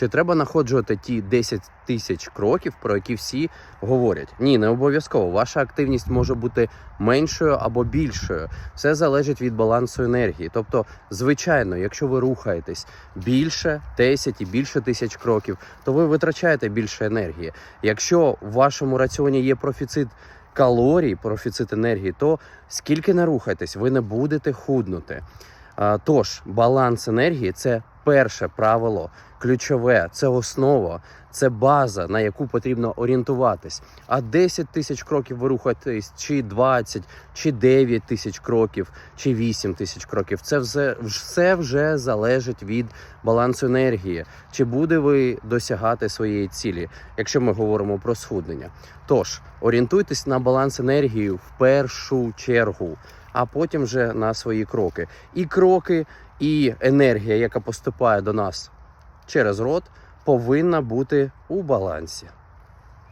Чи треба находжувати ті 10 тисяч кроків, про які всі говорять? Ні, не обов'язково. Ваша активність може бути меншою або більшою. Все залежить від балансу енергії. Тобто, звичайно, якщо ви рухаєтесь більше 10 і більше тисяч кроків, то ви витрачаєте більше енергії. Якщо в вашому раціоні є профіцит калорій, профіцит енергії, то скільки не рухайтесь, ви не будете худнути. Тож, баланс енергії це перше правило, ключове, це основа, це база, на яку потрібно орієнтуватись. А 10 тисяч кроків ви рухаєтесь, чи 20, чи 9 тисяч кроків, чи 8 тисяч кроків. Це все, все вже залежить від балансу енергії. Чи буде ви досягати своєї цілі, якщо ми говоримо про схуднення? Тож орієнтуйтесь на баланс енергії в першу чергу, а потім вже на свої кроки. І кроки, і енергія, яка поступає до нас через рот, повинна бути у балансі.